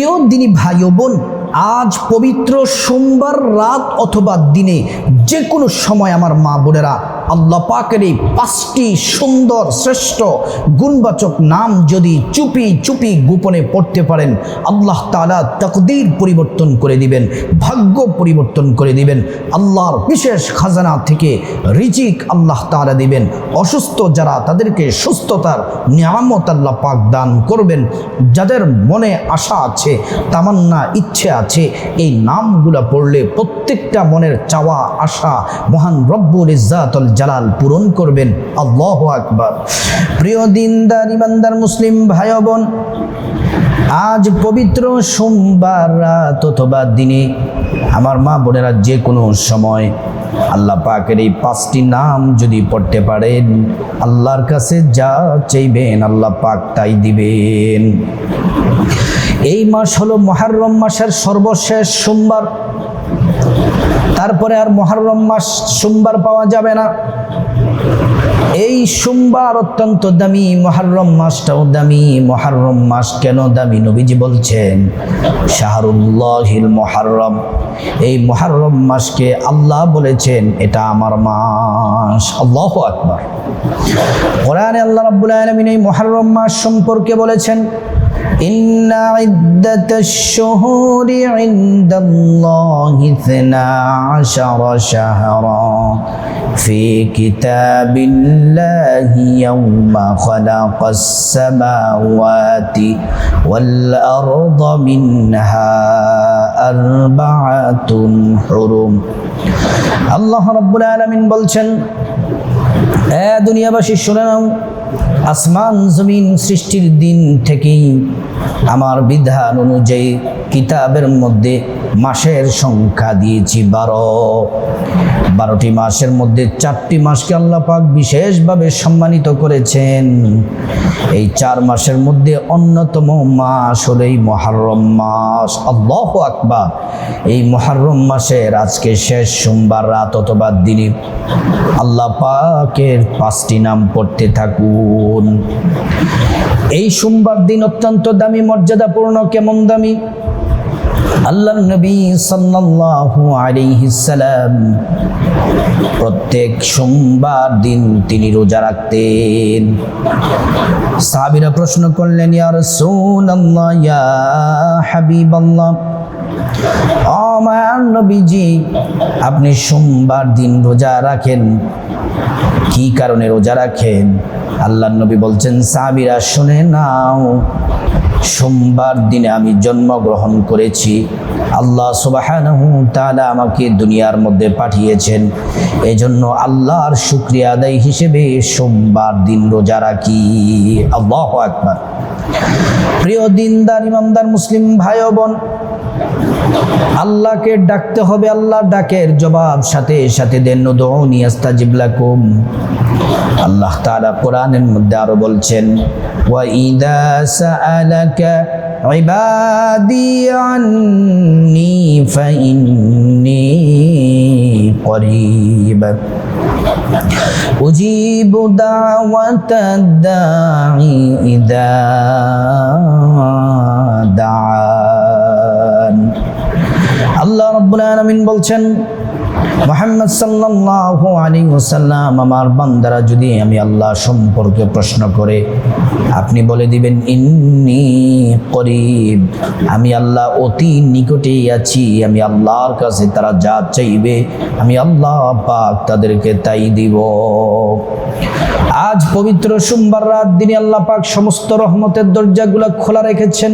প্রিয় দিনী ভাই বোন আজ পবিত্র সোমবার রাত অথবা দিনে যে কোনো সময় আমার মা বোনেরা আল্লাহ পাকের এই পাঁচটি সুন্দর, শ্রেষ্ঠ, গুণবাচক নাম যদি চুপি চুপি গোপনে পড়তে পারেন, আল্লাহ তালা তকদির পরিবর্তন করে দিবেন, ভাগ্য পরিবর্তন করে দিবেন, আল্লাহর বিশেষ খাজানা থেকে রিজিক আল্লাহ তালা দিবেন, অসুস্থ যারা তাদেরকে সুস্থতার নিয়ামত আল্লাহ পাক দান করবেন, যাদের মনে আশা আছে, তামান্না ইচ্ছে আছে, এই নামগুলো পড়লে প্রত্যেকটা মনের চাওয়া আশা মহান রব্বুল ইজাতুল জালাল পূরণ করবেন। আল্লাহ আকবার। প্রিয় দিনদার, ইমানদার মুসলিম ভাই বোন আজ পবিত্র সোমবার রাত অথবা দিনে আমার মা বোনেরা যে কোনো সময় আল্লাহ পাকের এই পাঁচটি নাম যদি পড়তে পারেন, আল্লাহর কাছে যা চাইবেন আল্লাহ পাক তাই দিবেন। এই মাস হলো মহারম মাসের সর্বশেষ সোমবার। তারপরে আর মহারম মাস সোমবার পাওয়া যাবে না। এই সোমবার অত্যন্ত দামি মহারম মাসটাও দামি মহারম মাস কেন দামি? নবীজি বলছেন, শাহরুল্লাহিল মহারম। এই মহারম মাসকে আল্লাহ বলেছেন, এটা আমার মাস। আল্লাহ আকবার। কোরআনে আল্লাহ রাব্বুল আলামিন এই মহারম মাস সম্পর্কে বলেছেন إن عدة الشهور عند الله اثنا عشر شهرا في كتاب الله يوم خلق السماوات والأرض منها أربعة حرم الله رب العالمين বলছেন এ দুনিয়াবাসী শুনে নাও আসমান জমিন সৃষ্টির দিন থেকেই আমার বিধান অনুযায়ী কিতাবের মধ্যে মাসের সংখ্যা দিয়েছি বারো। বারোটি মাসের মধ্যে চারটি মাসকে আল্লাহ পাক বিশেষভাবে সম্মানিত করেছেন। এই চার মাসের মধ্যে অন্যতম মাস হলো এই মহারম মাস। আল্লাহ আকবার। এই মহারম মাসের আজকে শেষ সোমবার রাত অথবা দিনে আল্লাহ পাকের পাঁচটি নাম পড়তে থাকুন। এই সোমবার দিন অত্যন্ত দামি, মর্যাদাপূর্ণ, কেমন দামি? আল্লাহ নবী সাল্লাল্লাহু আলাইহি সালাম প্রত্যেক সোমবার দিন তিনি রোজা রাখতেন। সাহাবীরা প্রশ্ন করলেন, ইয়া রাসূলুল্লাহ, ইয়া হাবিবাল্লাহ। আমার নবীজি, আপনি সোমবার দিন রোজা রাখেন। কি কারণে রোজা রাখেন? আল্লাহ নবী বলছেন সাবিরা শুনে নাও। সোমবার দিনে আমি জন্মগ্রহণ করেছি। আল্লাহ তাআলা আমাকে দুনিয়ার মধ্যে পাঠিয়েছেন। এজন্য আল্লাহর শুক্রিয়া আদায় হিসেবে সোমবার দিন রোজা রাখি। আল্লাহ আকবার। প্রিয় দিনদার ইমামদার মুসলিম ভাই বোন আল্লাহকে ডাকতে হবে আল্লাহ ডাকের জবাব সাথে সাথে দেন নুদউনি আস্তাজিব লাকুম। আল্লাহ তাআলা কোরআনের মধ্যে আরও বলছেন, ওয়া ইদা সাআলাকা ইবাদি আন্নি ফাইন্নি করিব أجيب دعوة الداعي إذا دعان আল্লাহ রব্বুল আলামিন বলছেন মোহাম্মদ সাল্লাল্লাহু আলাইহি ওয়াসাল্লাম আমার বান্দারা যদি আমি আল্লাহ সম্পর্কে প্রশ্ন করে, আপনি বলে দিবেন, ইন্নি করিব। আমি আল্লাহ অতি নিকটেই আছি, আমি আল্লাহর কাছে তারা যা চাইবে, আমি আল্লাহ পাক তাদেরকে তাই দিব। আজ পবিত্র সোমবার রাত দিনে আল্লাহ পাক সমস্ত রহমতের দরজাগুলো খোলা রেখেছেন।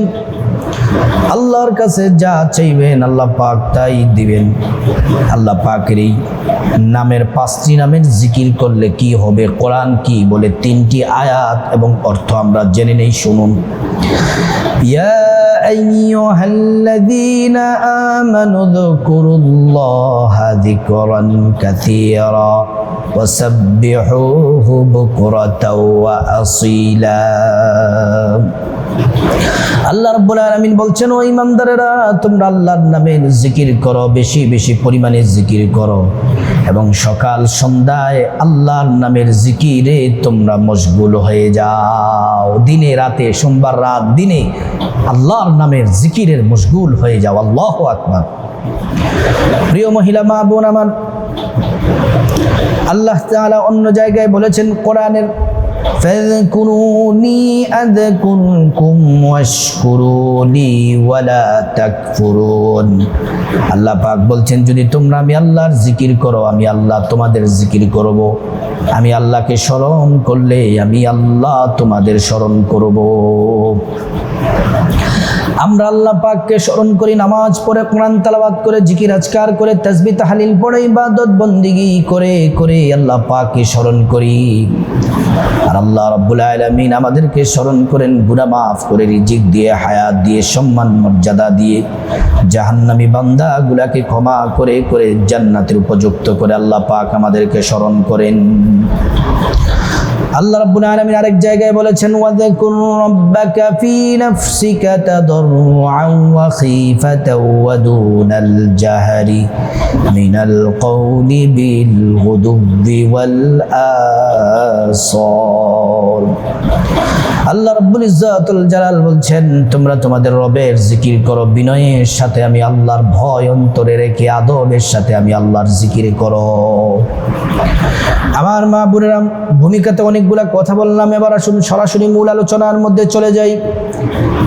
আল্লাহর কাছে যা চাইবেন আল্লাহ পাক তাই দিবেন। আল্লাহ পাকের এই নামের পাঁচটি নামের জিকির করলে কি হবে, কোরআন কি বলে তিনটি আয়াত এবং অর্থ আমরা জেনে নেই, শুনুন। ইয়া أيها الذين آمنوا اذكروا الله ذكرا كثيرا وسبحوه بكرة وأصيلا আল্লাহ রাব্বুল আলামিন বলছেন ও ইমানদারেরা তোমরা আল্লাহর নামের জিকির করো বেশি বেশি পরিমাণে জিকির করো এবং সকাল সন্ধ্যায় আল্লাহর নামের জিকিরে তোমরা মশগুল হয়ে যাও দিনে রাতে সোমবার রাত দিনে আল্লাহর নামের জিকিরের মশগুল হয়ে যাও আল্লাহ আকবার প্রিয় মহিলা মা বোন আমার আল্লাহ তাআলা অন্য জায়গায় বলেছেন কোরআনের فاذكروني أذكركم واشكروا لي ولا تكفرون আল্লাহ পাক বলছেন যদি তোমরা আমি আল্লাহর জিকির করো আমি আল্লাহ তোমাদের জিকির করব আমি আল্লাহকে স্মরণ করলে আমি আল্লাহ তোমাদের স্মরণ করব আমরা আল্লাহ পাককে স্মরণ করি, নামাজ পড়ে, কোরআন তালাবাদ করে, জিকির, আজকার করে, তাসবি, তাহালিল পড়ে, ইবাদত, বন্দিগি করে করে আল্লাহ পাককে স্মরণ করি। আর আল্লাহ রব্বুল আলমিন আমাদেরকে স্মরণ করেন, গুনাহ মাফ করে, রিজিক দিয়ে, হায়াত দিয়ে, সম্মান, মর্যাদা দিয়ে, জাহান্নামী বান্দা গুলাকে ক্ষমা করে করে জান্নাতের উপযুক্ত করে আল্লাহ পাক আমাদেরকে স্মরণ করেন। আল্লাহ রাব্বুল আলামিন আরেক জায়গায় বলেছেন, ওয়াযকুর রাব্বাকা ফি নাফসিকা তাদরুআন ওয়া খীফাতাও ওয়া দুনাল জাহরি মিনাল কওলি বিল গুদুবি ওয়াল আসাল আল্লাহ রব্বুল ইজ্জাতুল জালাল বলছেন, তোমরা তোমাদের রবের জিকির করো, বিনয়ের সাথে আমি আল্লাহর ভয় অন্তরে রেখে, আদবের সাথে আমি আল্লাহর জিকির করো। আমার মা বোনেরাম ভূমিকাতে অনেকগুলা কথা বললাম, এবার আসুন সরাসরি মূল আলোচনার মধ্যে চলে যাই।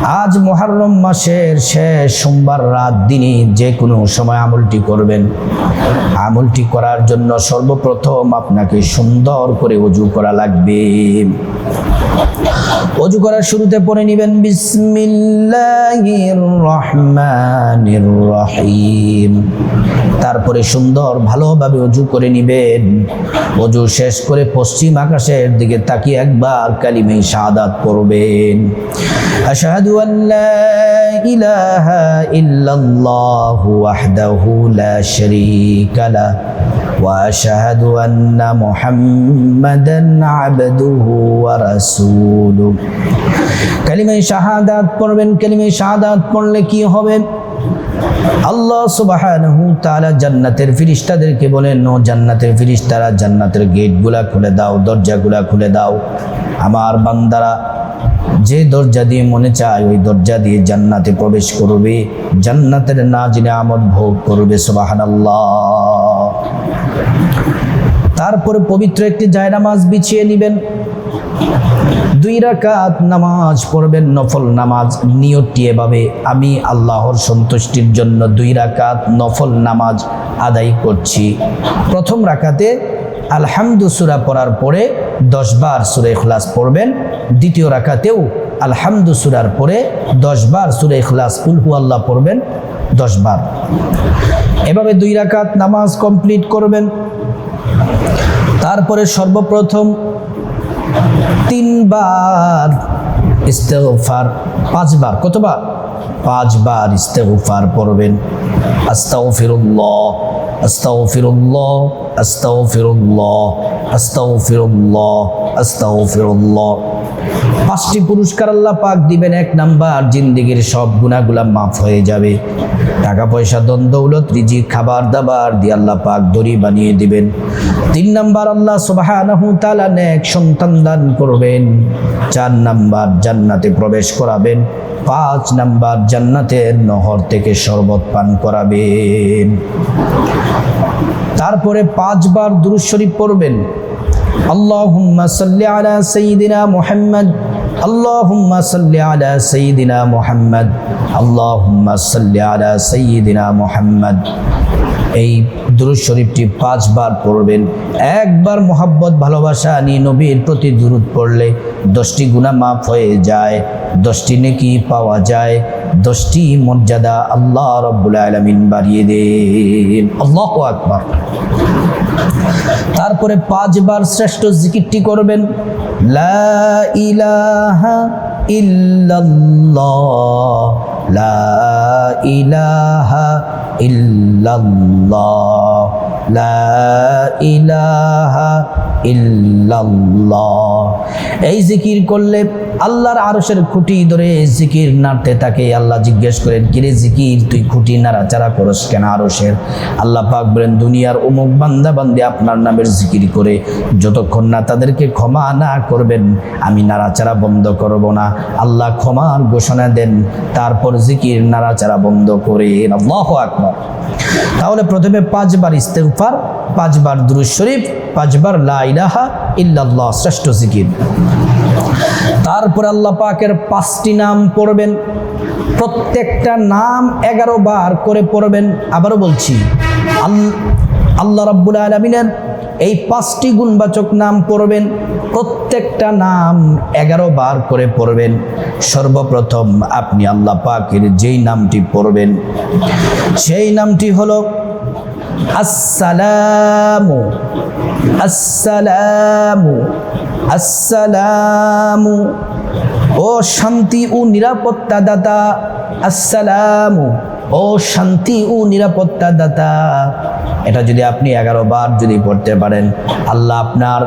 আজ মহারম মাসের শেষ সোমবার রাত দিনে যে কোনো সময় আমলটি করবেন। আমলটি করার জন্য সর্বপ্রথম আপনাকে সুন্দর করে অজু করা লাগবে। অজু করার শুরুতে পড়ে নেবেন, বিসমিল্লাহির রহমানির রহিম। তারপরে সুন্দর ভালোভাবে অজু করে নিবেন। অজু শেষ করে পশ্চিম আকাশের দিকে তাকিয়ে একবার কালিমে শাহাদাত পড়বেন। আশহাদু আল্লা ইলাহা ইল্লাল্লাহু ওয়াহদাহু লা শারীকা লা واشهد ان محمدا عبده ورسوله কালিমে শাহাদাত পড়বেন কালিমে শাহাদাত পড়লে কি হবে আল্লাহ সুবহানাহু তাআলা জান্নাতের ফেরেশতাদেরকে বলেন ও জান্নাতের ফেরেশতারা জান্নাতের গেটগুলা খুলে দাও দরজাগুলা খুলে দাও আমার বান্দারা যে দরজা দিয়ে মনে চায়, ওই দরজা দিয়ে জান্নাতে প্রবেশ করবে। জান্নাতের নাজিনে আমদ ভোগ করবে, সুবহানাল্লাহ। তারপরে পবিত্র একটি জায়নামাজ বিছিয়ে নেবেন। দুই রাকাত নামাজ পড়বেন, নফল নামাজ নিয়তটি এভাবে। আমি আল্লাহর সন্তুষ্টির জন্য দুই রাকাত নফল নামাজ আদায় করছি। প্রথম রাকাতে আলহামদু সুরা পড়ার পরে দশ বার সুরে ইখলাস পড়বেন। দ্বিতীয় রাকাতেও আলহামদু সুরার পরে দশ বার সুরে ইখলাস উলহু আল্লাহ পড়বেন দশ বার এভাবে দুই রাকাত নামাজ কমপ্লিট করবেন। তারপরে সর্বপ্রথম তিনবার ইস্তেগফার, পাঁচবার, কতবার? পাঁচবার ইস্তেগফার পড়বেন। আস্তাগফিরুল্লাহ আস্তাগফিরুল্লাহ আস্তাগফিরুল্লাহ আস্তাগফিরুল্লাহ আস্তাগফিরুল্লাহ। পাঁচটি পুরস্কার আল্লাহ পাক দিবেন, এক নাম্বার, জিন্দিগির সব গুণাগুলা মাফ হয়ে যাবে। টাকা পয়সা দন দৌলত, রিজিক, খাবার, দাবার দিয়ে আল্লাহ পাক দড়ি বানিয়ে দিবেন। তিন নাম্বার, আল্লাহ সুবহানাহু তাআলা নেক সন্তান দান করবেন। চার নাম্বার, জান্নাতে প্রবেশ করাবেন। পাঁচ নাম্বার জান্নাতের নহর থেকে শরবত পান করাবেন। তারপরে পাঁচবার দুরুজ শরীফ পড়বেন। আল্লাহুম্মা সাল্লি আলা সাইয়িদিনা মুহাম্মদ, আল্লাহুম্মা সাল্লি আলা সাইয়িদিনা মুহাম্মদ, আল্লাহুম্মা সাল্লি আলা সাইয়িদিনা মুহাম্মদ। এই দুরুদ শরীফটি পাঁচবার পড়বেন। একবার মোহাব্বত, ভালোবাসা নিয়ে নবীর প্রতি দুরুদ পড়লে দশটি গুণা মাফ হয়ে যায়, দশটি নেকি পাওয়া যায়, দশটি মর্যাদা আল্লাহ রব্বুল আলমিন বাড়িয়ে দেন। আল্লাহ আকবার। তারপরে পাঁচবার শ্রেষ্ঠ জিকিরটি করবেন। লা ইলাহা ইল্লাল্লাহ। লা ইলাহা ইল্লাল্লাহ। লা ইলাহা ইল্লাল্লাহ। এই জিকির করলে আল্লাহর আরশের খুঁটি ধরে জিকির নাড়তে থাকে। আল্লাহ জিজ্ঞেস করেন, কিরে জিকির, তুই খুঁটি নাড়াচাড়া করস কেন আরশের? আল্লাহ পাক বলেন, দুনিয়ার অমুক বান্দা বান্দি আপনার নামের জিকির করে, যতক্ষণ না তাদেরকে ক্ষমা না করবেন, আমি নাড়াচাড়া বন্ধ করব না। আল্লাহ ক্ষমার ঘোষণা দেন, তারপর জিকির, নাড়াচাড়া বন্ধ করে আল্লাহ আকবার। তাহলে প্রথমে পাঁচবার ইস্তেফার পাঁচবার দুরুদ শরীফ, পাঁচবার লা ইলাহা ইল্লাল্লাহ, শ্রেষ্ঠ জিকির। তারপর আল্লাহ পাকের পাঁচটি নাম পড়বেন। প্রত্যেকটা নাম এগারো বার করে পড়বেন। আবারও বলছি, আল- আল্লাহ রাব্বুল আলমিনের এই পাঁচটি গুণবাচক নাম পড়বেন। প্রত্যেকটা নাম এগারো বার করে পড়বেন। সর্বপ্রথম আপনি আল্লাহ পাকের যেই নামটি পড়বেন, সেই নামটি হলো আসসালামু আসসালামু আসসালামু। ও শান্তি ও নিরাপত্তা দাতা আসসালামু। ও শান্তি ও নিরাপত্তা দাতা এটা যদি আপনি এগারো বার যদি পড়তে পারেন, আল্লাহ আপনার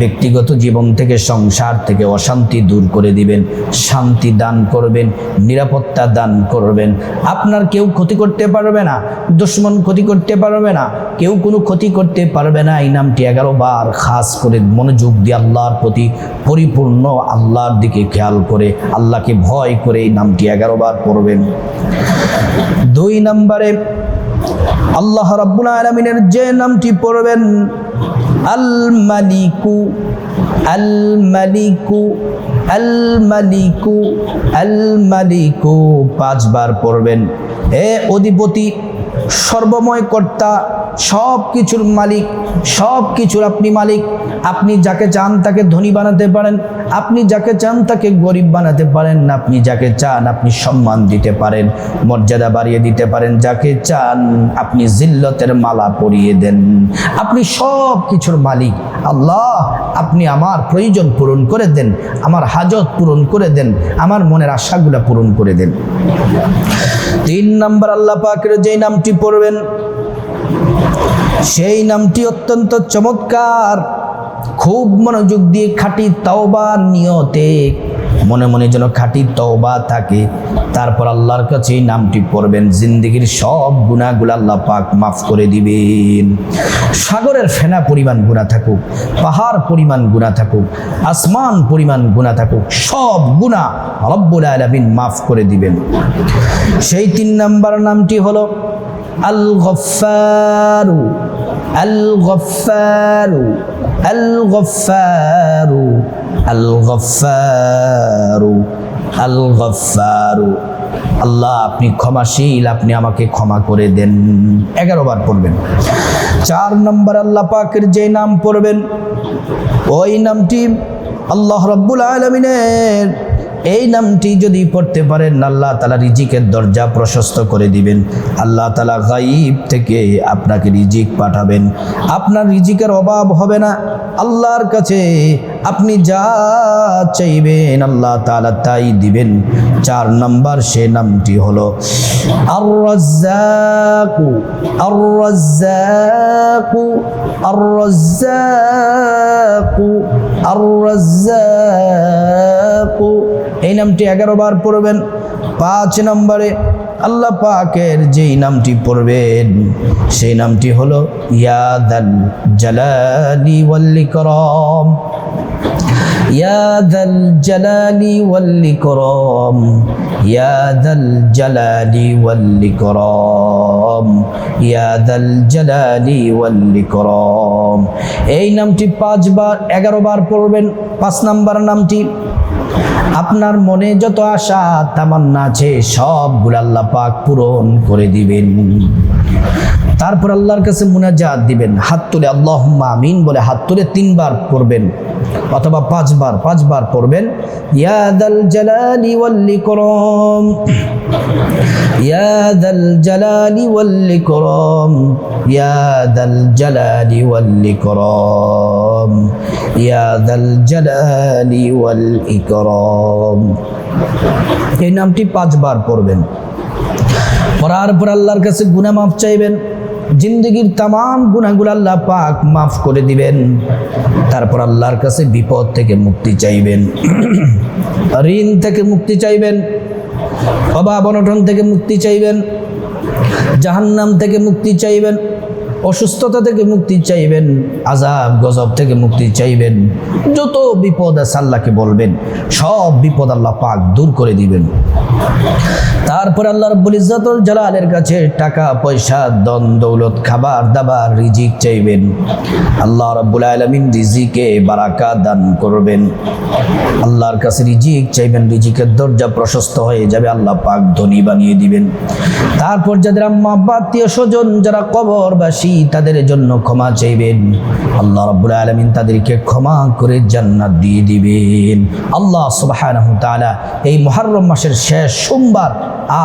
ব্যক্তিগত জীবন থেকে, সংসার থেকে অশান্তি দূর করে দিবেন, শান্তি দান করবেন, নিরাপত্তা দান করবেন। আপনার কেউ ক্ষতি করতে পারবে না, দুশ্মন ক্ষতি করতে পারবে না, কেউ কোনো ক্ষতি করতে পারবে না। এই নামটি এগারো বার খাস করে মনোযোগ দিয়ে আল্লাহর প্রতি পরিপূর্ণ আল্লাহর দিকে খেয়াল করে, আল্লাহকে ভয় করে এই নামটি এগারো বার পড়বেন। দুই নম্বরে, আল্লাহ রাব্বুল আলমিনের যে নামটি পড়বেন আল মালিকু আল মালিকু আল মালিকু আল মালিকু পাঁচবার পড়বেন। এ অধিপতি সর্বময় কর্তা সব কিছুর মালিক সব কিছুর আপনি মালিক। আপনি যাকে চান তাকে ধনী বানাতে পারেন, আপনি যাকে চান তাকে গরিব বানাতে পারেন, আপনি যাকে চান আপনি সম্মান দিতে পারেন, মর্যাদা বাড়িয়ে দিতে পারেন, যাকে চান আপনি জিল্লতের মালা পরিয়ে দেন। আপনি সব কিছুর মালিক। আল্লাহ, আপনি আমার প্রয়োজন পূরণ করে দেন, আমার হাজত পূরণ করে দেন, আমার মনের আশাগুলো পূরণ করে দেন। তিন নম্বর আল্লাহ পাকের যেই নামটি পড়বেন সেই নামটি অত্যন্ত চমৎকার। খুব মনোযোগ দিয়ে খাঁটি তওবা নিয়তে মনে মনে যেন খাঁটি তওবা থাকে। তারপর আল্লাহর কাছে এই নামটি পড়বেন, জিন্দিগির সব গুণাগুলো আল্লাহ পাক মাফ করে দিবেন। সাগরের ফেনা পরিমাণ গুণা থাকুক, পাহাড় পরিমাণ গুণা থাকুক, আসমান পরিমাণ গুণা থাকুক, সব গুণা রব্বুল আলামিন মাফ করে দিবেন। সেই তিন নাম্বার নামটি হলো আল গফারু আল গফারু আল গফারু আল্লাহ, আপনি ক্ষমাশীল, আপনি আমাকে ক্ষমা করে দেন। এগারো বার পড়বেন। চার নম্বর আল্লাহ পাকের যে নাম পড়বেন, ওই নামটি আল্লাহ রব্বুল আলমিনের। এই নামটি যদি পড়তে পারেন, আল্লাহ তালা রিজিকের দরজা প্রশস্ত করে দিবেন। আল্লাহ তালা গাইব থেকে আপনাকে রিজিক পাঠাবেন। আপনার রিজিকের অভাব হবে না। আল্লাহর কাছে আপনি যা চাইবেন, আল্লাহ তালা তাই দিবেন। চার নাম্বার সে নামটি হলো আর এই নামটি এগারো বার পড়বেন, পাঁচ নম্বরে আল্লাহ পাকের যেই নামটি পড়বেন, সেই নামটি হলো ইয়াদাল জালালি ওয়াল্লিকরম ইয়াদাল জালালি ওয়াল্লিকরম ইয়াদাল জালালি ওয়াল্লিকরম ইয়াদাল জালালি ওয়াল্লিকরম এই নামটি পাঁচবার এগারো বার পড়বেন, পাঁচ নাম্বার নামটি আপনার মনে যত আশা, তামান্না আছে, সবগুলো আল্লাহ পাক পূরণ করে দিবেন। তারপর আল্লাহর কাছে মুনাজাত দিবেন। হাত তুলে আল্লাহ আমিন বলে হাত তুলে তিনবার পড়বেন অথবা পাঁচবার পাঁচবার পড়বেন। ইয়াদাল জালালি ওয়াল ইকরাম। ইয়াদাল জালালি ওয়াল ইকরাম। ইয়াদাল জালালি ওয়াল ইকরাম ইয়াদাল জালালি ওয়াল ইকরাম। এই নামটি পাঁচবার পড়বেন। পড়ার পর আল্লাহর কাছে গুনাহ মাফ চাইবেন। জিন্দগির তাম গুনাহগুলো আল্লাহ পাক মাফ করে দিবেন। তারপর আল্লাহর কাছে বিপদ থেকে মুক্তি চাইবেন। ঋণ থেকে মুক্তি চাইবেন। অভাব অনটন থেকে মুক্তি চাইবেন। জাহান্নাম থেকে মুক্তি চাইবেন। অসুস্থতা থেকে মুক্তি চাইবেন, আজাব, গজব থেকে মুক্তি চাইবেন। যত বিপদ আছে আল্লাহকে বলবেন, সব বিপদ আল্লাহ পাক দূর করে দিবেন। তারপর আল্লাহ রব্বুল ইজ্জাতুল জালালের কাছে টাকা, পয়সা দন দৌলত, খাবার, দাবার, রিজিক চাইবেন। আল্লাহ রব্বুল আলামিন রিজিকে বারাকা দান করবেন। আল্লাহর কাছে রিজিক চাইবেন, রিজিকের দরজা প্রশস্ত হয়ে যাবে, আল্লাহ পাক ধনী বানিয়ে দিবেন। তারপর যাদের আম্মা আব্বা আত্মীয় স্বজন যারা কবরবাসী তাদের জন্য ক্ষমা চাইবেন। আল্লাহ রব্বুল আলামিন তাদেরকে ক্ষমা করে জান্নাত দিয়ে দিবেন। আল্লাহ তাআলা এই মুহররম মাসের শেষ সোমবার,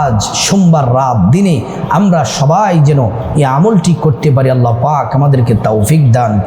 আজ সোমবার রাত দিনে আমরা সবাই যেন এই আমলটি করতে পারি, আল্লাহ পাক আমাদেরকে তৌফিক দান করুন।